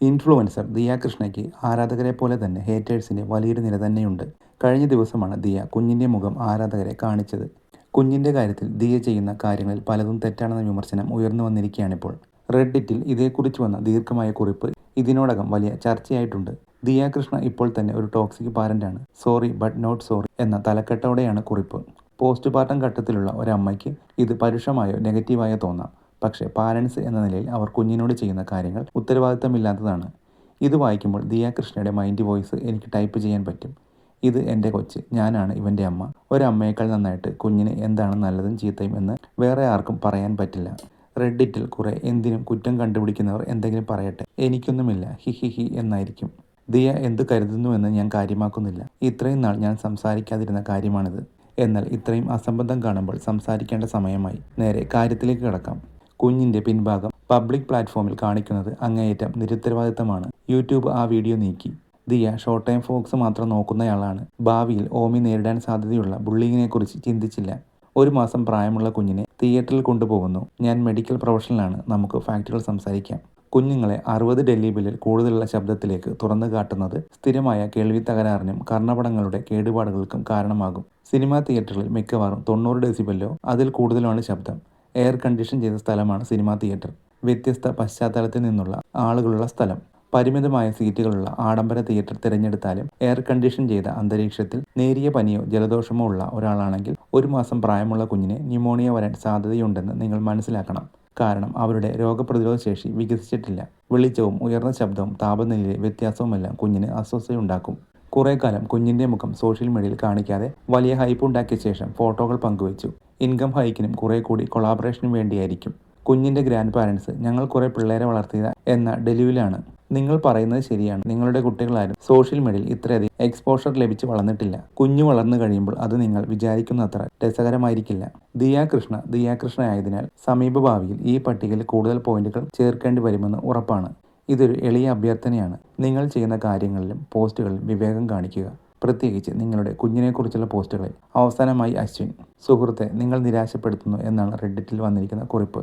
Influencer Diya കൃഷ്ണയ്ക്ക് ആരാധകരെ പോലെ തന്നെ ഹേറ്റേഴ്സിന്റെ വലിയൊരു നിര തന്നെയുണ്ട്. കഴിഞ്ഞ ദിവസമാണ് ദിയ കുഞ്ഞിന്റെ മുഖം ആരാധകരെ കാണിച്ചത്. കുഞ്ഞിന്റെ കാര്യത്തിൽ ദിയ ചെയ്യുന്ന കാര്യങ്ങളിൽ പലതും തെറ്റാണെന്ന വിമർശനം ഉയർന്നു വന്നിരിക്കുകയാണിപ്പോൾ. റെഡിറ്റിൽ ഇതേക്കുറിച്ച് വന്ന ദീർഘമായ കുറിപ്പ് ഇതിനോടകം വലിയ ചർച്ചയായിട്ടുണ്ട്. ദിയ കൃഷ്ണ ഇപ്പോൾ തന്നെ ഒരു ടോക്സിക് പാരന്റാണ് സോറി ബട്ട് നോട്ട് സോറി എന്ന തലക്കെട്ടോടെയാണ് കുറിപ്പ്. പോസ്റ്റ്മോർട്ടം ഘട്ടത്തിലുള്ള ഒരമ്മയ്ക്ക് ഇത് പരുഷമായോ നെഗറ്റീവായോ തോന്നാം. പക്ഷേ പാരൻസ് എന്ന നിലയിൽ അവർ കുഞ്ഞിനോട് ചെയ്യുന്ന കാര്യങ്ങൾ ഉത്തരവാദിത്തമില്ലാത്തതാണ്. ഇത് വായിക്കുമ്പോൾ ദിയ കൃഷ്ണയുടെ മൈൻഡ് വോയിസ് എനിക്ക് ടൈപ്പ് ചെയ്യാൻ പറ്റും. ഇത് എന്റെ കൊച്ച് ഞാനാണ് ഇവന്റെ അമ്മ. ഒരമ്മയേക്കാൾ നന്നായിട്ട് കുഞ്ഞിന് എന്താണ് നല്ലതും ചീത്തയും എന്ന് വേറെ ആർക്കും പറയാൻ പറ്റില്ല. റെഡിറ്റിൽ കുറെ എന്തിനും കുറ്റം കണ്ടുപിടിക്കുന്നവർ എന്തെങ്കിലും പറയട്ടെ. എനിക്കൊന്നുമില്ല. ഹി ഹി ഹി എന്നായിരിക്കും. ദിയ എന്ത് കരുതുന്നുവെന്ന് ഞാൻ കാര്യമാക്കുന്നില്ല. ഇത്രയും നാൾ ഞാൻ സംസാരിക്കാതിരുന്ന കാര്യമാണിത്. എന്നാൽ ഇത്രയും അസംബന്ധം കാണുമ്പോൾ സംസാരിക്കേണ്ട സമയമായി. നേരെ കാര്യത്തിലേക്ക് കിടക്കാം. കുഞ്ഞിന്റെ പിൻഭാഗം പബ്ലിക് പ്ലാറ്റ്ഫോമിൽ കാണിക്കുന്നത് അങ്ങേയറ്റം നിരുത്തരവാദിത്തമാണ്. യൂട്യൂബ് ആ വീഡിയോ നീക്കി. ദിയ ഷോർട്ട് ടൈം ഫോക്സ് മാത്രം നോക്കുന്നയാളാണ്. ഭാവിയിൽ ഓമി നേരിടാൻ സാധ്യതയുള്ള ബുള്ളിങ്ങിനെക്കുറിച്ച് ചിന്തിച്ചില്ല. ഒരു മാസം പ്രായമുള്ള കുഞ്ഞിനെ തിയേറ്ററിൽ കൊണ്ടുപോകുന്നു. ഞാൻ മെഡിക്കൽ പ്രൊഫഷണലാണ്. നമുക്ക് ഫാക്റ്റുകൾ സംസാരിക്കാം. കുഞ്ഞുങ്ങളെ അറുപത് ഡെല്ലിബിലിൽ കൂടുതലുള്ള ശബ്ദത്തിലേക്ക് തുറന്നു കാട്ടുന്നത് സ്ഥിരമായ കേൾവി തകരാറിനും കർണപടങ്ങളുടെ കേടുപാടുകൾക്കും കാരണമാകും. സിനിമാ തിയേറ്ററിൽ മിക്കവാറും തൊണ്ണൂറ് ഡെസിബല്ലോ അതിൽ കൂടുതലാണ് ശബ്ദം. എയർ കണ്ടീഷൻ ചെയ്ത സ്ഥലമാണ് സിനിമാ തിയേറ്റർ. വ്യത്യസ്ത പശ്ചാത്തലത്തിൽ നിന്നുള്ള ആളുകളുള്ള സ്ഥലം. പരിമിതമായ സീറ്റുകളുള്ള ആഡംബര തിയേറ്റർ തിരഞ്ഞെടുത്താലും എയർ കണ്ടീഷൻ ചെയ്ത അന്തരീക്ഷത്തിൽ നേരിയ പനിയോ ജലദോഷമോ ഉള്ള ഒരാളാണെങ്കിൽ ഒരു മാസം പ്രായമുള്ള കുഞ്ഞിന് ന്യൂമോണിയ വരാൻ സാധ്യതയുണ്ടെന്ന് നിങ്ങൾ മനസ്സിലാക്കണം. കാരണം അവരുടെ രോഗപ്രതിരോധ ശേഷി വികസിച്ചിട്ടില്ല. വെളിച്ചവും ഉയർന്ന ശബ്ദവും താപനിലയിലെ വ്യത്യാസവുമെല്ലാം കുഞ്ഞിന് അസ്വസ്ഥയുണ്ടാക്കും കുറേ കാലം കുഞ്ഞിന്റെ മുഖം സോഷ്യൽ മീഡിയയിൽ കാണിക്കാതെ വലിയ ഹൈപ്പ് ഉണ്ടാക്കിയ ശേഷം ഫോട്ടോകൾ പങ്കുവച്ചു. ഇൻകം ഹൈക്കിനും കുറേ കൂടി കൊളാബറേഷനും വേണ്ടിയായിരിക്കും. കുഞ്ഞിന്റെ ഗ്രാൻഡ് പാരൻസ് ഞങ്ങൾ കുറേ പിള്ളേരെ വളർത്തിയ എന്ന ഡെലിവിലാണ്. നിങ്ങൾ പറയുന്നത് ശരിയാണ്. നിങ്ങളുടെ കുട്ടികളാരും സോഷ്യൽ മീഡിയയിൽ ഇത്രയധികം എക്സ്പോഷർ ലഭിച്ച് വളർന്നിട്ടില്ല. കുഞ്ഞു വളർന്നു കഴിയുമ്പോൾ അത് നിങ്ങൾ വിചാരിക്കുന്നത്ര രസകരമായിരിക്കില്ല. ദിയാകൃഷ്ണ ദിയാകൃഷ്ണ ദിയ കൃഷ്ണ ആയതിനാൽ സമീപഭാവിയിൽ ഈ പട്ടികയിൽ കൂടുതൽ പോയിന്റുകൾ ചേർക്കേണ്ടി വരുമെന്ന് ഉറപ്പാണ്. ഇതൊരു എളിയ അഭ്യർത്ഥനയാണ്. നിങ്ങൾ ചെയ്യുന്ന കാര്യങ്ങളിലും പോസ്റ്റുകളിലും വിവേകം കാണിക്കുക. പ്രത്യേകിച്ച് നിങ്ങളുടെ കുഞ്ഞിനെക്കുറിച്ചുള്ള പോസ്റ്റുകളിൽ അവസാനമായി അശ്വിൻ സുഹൃത്തെ നിങ്ങൾ നിരാശപ്പെടുത്തുന്നു എന്നാണ് റെഡിറ്റിൽ വന്നിരിക്കുന്ന കുറിപ്പ്.